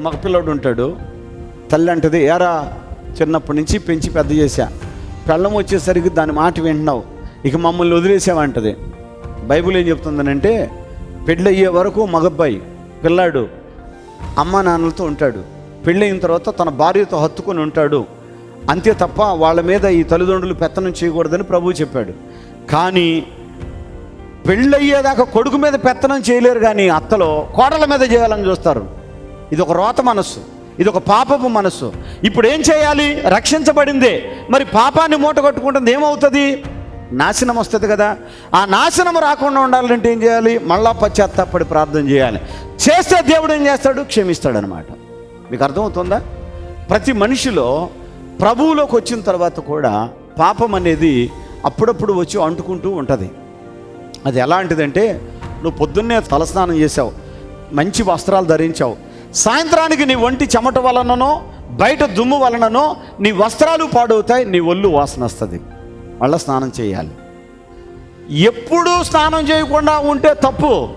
మగపిల్లడు ఉంటాడు తల్లి అంటది ఏరా చిన్నప్పటి నుంచి పెంచి పెద్ద చేశా. పెళ్ళం వచ్చేసరికి దాని మాట వింటున్నావు. ఇక మమ్మల్ని వదిలేసావంటది. బైబిల్ ఏం చెప్తుందనంటే పెళ్ళయ్యే వరకు మగబ్బాయి పిల్లాడు అమ్మ నాన్నలతో ఉంటాడు. పెళ్ళయిన తర్వాత తన భార్యతో హత్తుకొని ఉంటాడు. అంతే తప్ప వాళ్ళ మీద ఈ తల్లిదండ్రులు పెత్తనం చేయకూడదని ప్రభువు చెప్పాడు. కానీ పెళ్ళయ్యేదాకా కొడుకు మీద పెత్తనం చేయలేరు కానీ అత్తలో కోడల మీద చేయాలని చూస్తారు. ఇది ఒక రోత మనస్సు ఇది ఒక పాపపు మనస్సు. ఇప్పుడు ఏం చేయాలి? రక్షించబడిందే. మరి పాపాన్ని మూట కట్టుకుంటుంది ఏమవుతుంది? నాశనం వస్తుంది కదా. ఆ నాశనం రాకుండా ఉండాలంటే ఏం చేయాలి? మళ్ళా పశ్చాత్తాపడి ప్రార్థన చేయాలి. చేస్తే దేవుడు ఏం చేస్తాడు? క్షమిస్తాడనమాట. మీకు అర్థమవుతుందా? ప్రతి మనిషిలో ప్రభువులోకి వచ్చిన తర్వాత కూడా పాపం అనేది అప్పుడప్పుడు వచ్చి అంటుకుంటూ ఉంటుంది. అది ఎలాంటిదంటే నువ్వు పొద్దున్నే తలస్నానం చేసావు మంచి వస్త్రాలు ధరించావు సాయంత్రానికి నీ ఒంటి చెమట వలననో బయట దుమ్ము వలననో నీ వస్త్రాలు పాడవుతాయి నీ ఒళ్ళు వాసన వస్తుంది. మళ్ళీ స్నానం చేయాలి. ఎప్పుడూ స్నానం చేయకుండా ఉంటే తప్పు.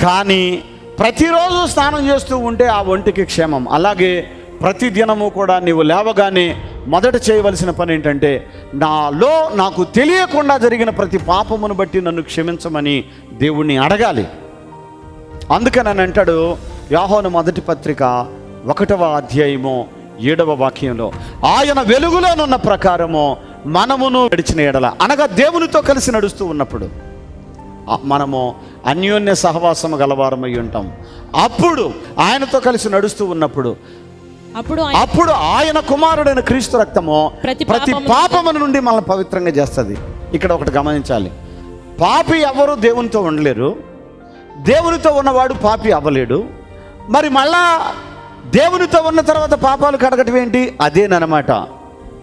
కానీ ప్రతిరోజు స్నానం చేస్తూ ఉంటే ఆ ఒంటికి క్షేమం. అలాగే ప్రతి దినము కూడా నీవు లేవగానే మొదట చేయవలసిన పని ఏంటంటే నాలో నాకు తెలియకుండా జరిగిన ప్రతి పాపమును బట్టి నన్ను క్షమించమని దేవుణ్ణి అడగాలి. అందుకని అని అంటాడు యాహోను మొదటి పత్రిక ఒకటవ అధ్యాయము ఏడవ వాక్యంలో ఆయన వెలుగులోనున్న ప్రకారము మనమును నడిచిన ఎడల. అనగా దేవునితో కలిసి నడుస్తూ ఉన్నప్పుడు మనము అన్యోన్య సహవాసము గలవారమై ఉంటాం. అప్పుడు ఆయనతో కలిసి నడుస్తూ ఉన్నప్పుడు అప్పుడు ఆయన అప్పుడు ఆయన కుమారుడైన క్రీస్తు రక్తము ప్రతి పాపము నుండి మనల్ని పవిత్రంగా చేస్తుంది. ఇక్కడ ఒకటి గమనించాలి. పాపి ఎవరు? దేవునితో ఉండలేరు. దేవునితో ఉన్నవాడు పాపి అవ్వలేడు. మరి మళ్ళా దేవునితో ఉన్న తర్వాత పాపాలు కడగటం ఏంటి? అదేనమాట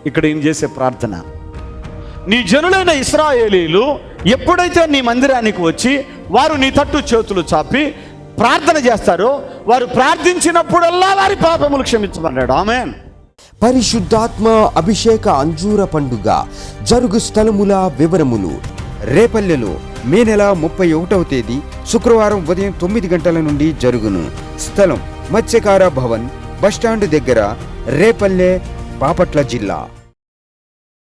ఇక్కడ ఏం చేసే ప్రార్థన? నీ జనులైన ఇస్రాయేలీలు ఎప్పుడైతే నీ మందిరానికి వచ్చి వారు నీ తట్టు చేతులు చాపి ప్రార్థన చేస్తారో వారు ప్రార్థించినప్పుడల్లా వారి పాపములు క్షమించమన్నాడు ఆమె పరిశుద్ధాత్మ అభిషేక అంజూర పండుగ జరుగు స్థలముల వివరములు. రేపల్లెలో మే నెల ముప్పై ఒకటవ తేదీ శుక్రవారం ఉదయం తొమ్మిది గంటల నుండి జరుగును. స్థలం మత్స్యకార భవన్ బస్టాండ్ దగ్గర రేపల్లె బాపట్ల జిల్లా.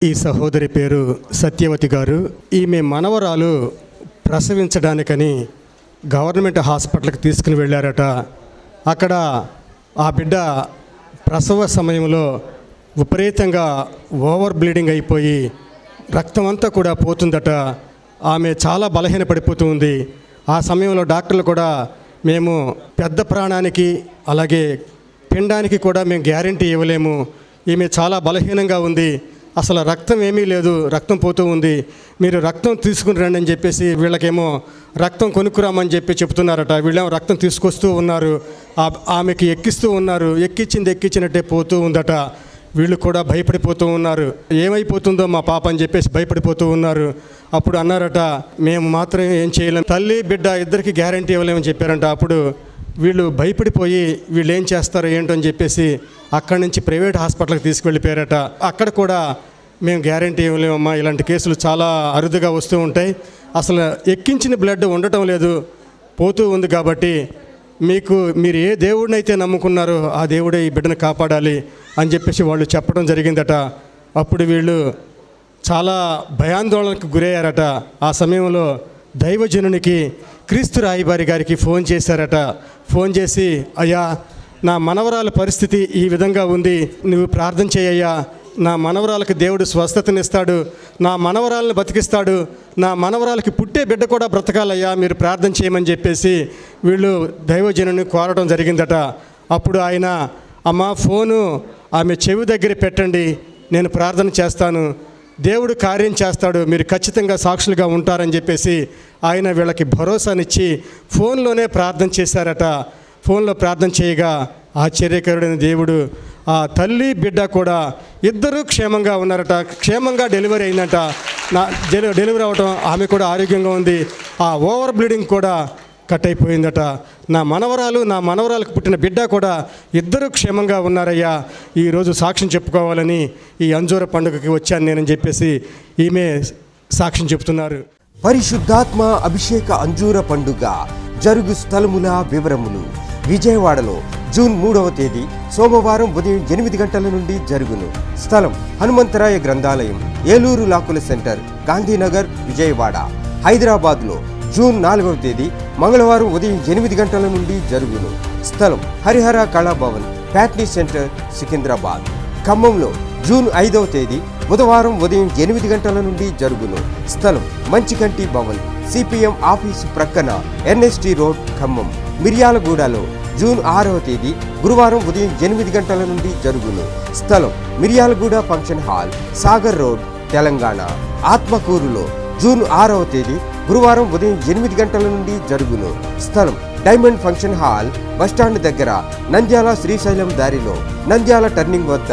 ఈ సహోదరి పేరు సత్యవతి గారు. ఈమె మనవరాలు ప్రసవించడానికని గవర్నమెంట్ హాస్పిటల్కి తీసుకుని వెళ్ళారట. అక్కడ ఆ బిడ్డ ప్రసవ సమయంలో విపరీతంగా ఓవర్ బ్లీడింగ్ అయిపోయి రక్తం అంతా కూడా పోతుందట. ఆమె చాలా బలహీన పడిపోతుంది ఆ సమయంలో డాక్టర్లు కూడా మేము పెద్ద ప్రాణానికి అలాగే పిండానికి కూడా మేము గ్యారంటీ ఇవ్వలేము. ఈమె చాలా బలహీనంగా ఉంది. అసలు రక్తం ఏమీ లేదు. రక్తం పోతూ ఉంది. మీరు రక్తం తీసుకుని రండి అని చెప్పేసి వీళ్ళకేమో రక్తం కొనుక్కురామని చెప్పి చెప్తున్నారట. వీళ్ళేమో రక్తం తీసుకొస్తూ ఉన్నారు. ఆ- ఆమెకి ఎక్కిస్తూ ఉన్నారు. ఎక్కించింది ఎక్కించినట్టే పోతూ ఉందట. వీళ్ళు కూడా భయపడిపోతూ ఉన్నారు. ఏమైపోతుందో మా పాప అని చెప్పేసి భయపడిపోతూ ఉన్నారు. అప్పుడు అన్నారట మేము మాత్రం ఏం చేయలేము తల్లి బిడ్డ ఇద్దరికి గ్యారంటీ ఇవ్వలేమని చెప్పారంట. అప్పుడు వీళ్ళు భయపడిపోయి వీళ్ళు ఏం చేస్తారో ఏంటో అని చెప్పేసి అక్కడి నుంచి ప్రైవేట్ హాస్పిటల్కి తీసుకువెళ్ళిపోయారట. అక్కడ కూడా మేము గ్యారంటీ ఇవ్వలేమమ్మా. ఇలాంటి కేసులు చాలా అరుదుగా వస్తూ ఉంటాయి. అసలు ఎక్కించిన బ్లడ్ ఉండటం లేదు. పోతూ ఉంది కాబట్టి మీకు మీరు ఏ దేవుడినైతే నమ్ముకున్నారో ఆ దేవుడే ఈ బిడ్డను కాపాడాలి అని చెప్పేసి వాళ్ళు చెప్పడం జరిగిందట. అప్పుడు వీళ్ళు చాలా భయాందోళనకు గురయ్యారట. ఆ సమయంలో దైవజనునికి క్రీస్తు రాయిబారి గారికి ఫోన్ చేశారట. ఫోన్ చేసి అయ్యా నా మనవరాల పరిస్థితి ఈ విధంగా ఉంది. నువ్వు ప్రార్థన చేయయ్యా. నా మనవరాలకు దేవుడు స్వస్థతనిస్తాడు. నా మనవరాలను బతికిస్తాడు. నా మనవరాలకి పుట్టే బిడ్డ కూడా బ్రతకాలయ్యా. మీరు ప్రార్థన చేయమని చెప్పేసి వీళ్ళు దైవజనుని కోరడం జరిగిందట. అప్పుడు ఆయన అమ్మ ఫోను ఆమె చెవి దగ్గర పెట్టండి. నేను ప్రార్థన చేస్తాను. దేవుడు కార్యం చేస్తాడు మీరు ఖచ్చితంగా సాక్షులుగా ఉంటారని చెప్పేసి ఆయన వీళ్ళకి భరోసానిచ్చి ఫోన్లోనే ప్రార్థన చేశారట. ఫోన్లో ప్రార్థన చేయగా ఆశ్చర్యకరుడైన దేవుడు ఆ తల్లి బిడ్డ కూడా ఇద్దరూ క్షేమంగా ఉన్నారట క్షేమంగా డెలివరీ అయిందట. నా డెలివరీ అవటం ఆమె కూడా ఆరోగ్యంగా ఉంది. ఆ ఓవర్ బ్లీడింగ్ కూడా కట్ అయిపోయిందట నా మనవరాలు నా మనవరాలకు పుట్టిన బిడ్డ కూడా ఇద్దరు క్షేమంగా ఉన్నారయ్యా. ఈరోజు సాక్ష్యం చెప్పుకోవాలని ఈ అంజూర పండుగకి వచ్చాను నేనని చెప్పేసి ఈమె సాక్ష్యం చెప్తున్నారు. పరిశుద్ధాత్మ అభిషేక అంజూర పండుగ జరుగు స్థలముల వివరములు. విజయవాడలో జూన్ మూడవ తేదీ సోమవారం ఉదయం ఎనిమిది గంటల నుండి జరుగును. స్థలం హనుమంతరాయ గ్రంథాలయం ఏలూరు లాకుల సెంటర్ గాంధీనగర్ విజయవాడ. హైదరాబాద్లో జూన్ నాలుగవ తేదీ మంగళవారం ఉదయం ఎనిమిది గంటల నుండి జరుగును. స్థలం హరిహర కళాభవన్ ప్యాట్నీ సెంటర్ సికింద్రాబాద్. ఖమ్మంలో జూన్ ఐదవ తేదీ బుధవారం ఉదయం ఎనిమిది గంటల నుండి జరుగును. స్థలం మంచికంటి భవన్ సిపిఎం ఆఫీసు ప్రక్కన ఎన్ఎస్టి రోడ్ ఖమ్మం. మిర్యాలగూడలో జూన్ ఆరవ తేదీ గురువారం ఉదయం ఎనిమిది గంటల నుండి జరుగును. స్థలం Miryalaguda function hall Sagar road Telangana. ఆత్మకూరులో జూన్ ఆరవ తేదీ గురువారం ఉదయం ఎనిమిది గంటల నుండి జరుగును. స్థలం డైమండ్ ఫంక్షన్ హాల్ బస్టాండ్ దగ్గర నంద్యాల శ్రీశైలం దారిలో నంద్యాల టర్నింగ్ వద్ద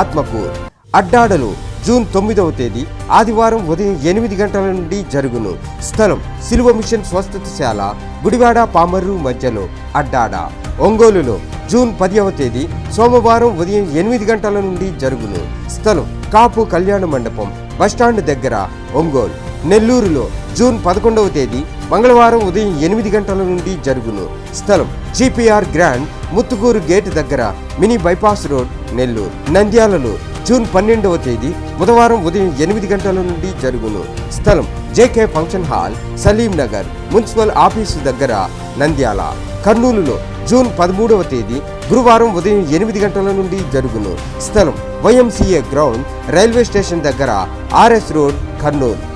ఆత్మకూర్. అడ్డాడలు జూన్ తొమ్మిదవ తేదీ ఆదివారం ఉదయం ఎనిమిది గంటల నుండి జరుగును. స్థలం సిలువ మిషన్ స్వస్థతశాల గుడివాడ పామర్రు మధ్యలో అడ్డాడ. ఒంగోలులో జూన్ పదివ తేదీ సోమవారం ఉదయం ఎనిమిది గంటల నుండి జరుగును. స్థలం కాపు కళ్యాణ మండపం బస్టాండ్ దగ్గర ఒంగోలు. నెల్లూరులో జూన్ పదకొండవ తేదీ మంగళవారం ఉదయం ఎనిమిది గంటల నుండి జరుగును. స్థలం జీపీఆర్ గ్రాండ్ ముత్తుకూరు గేట్ దగ్గర మినీ బైపాస్ రోడ్ నెల్లూరు. నంద్యాలలో జూన్ పన్నెండవ తేదీ బుధవారం ఉదయం ఎనిమిది గంటల నుండి జరుగును. స్థలం JK function hall Salim Nagar municipal office దగ్గర నంద్యాల. కర్నూలులో జూన్ పదమూడవ తేదీ గురువారం ఉదయం ఎనిమిది గంటల నుండి జరుగును. స్థలం వైఎంసీఏ గ్రౌండ్ రైల్వే స్టేషన్ దగ్గర ఆర్ఎస్ రోడ్ కర్నూలు.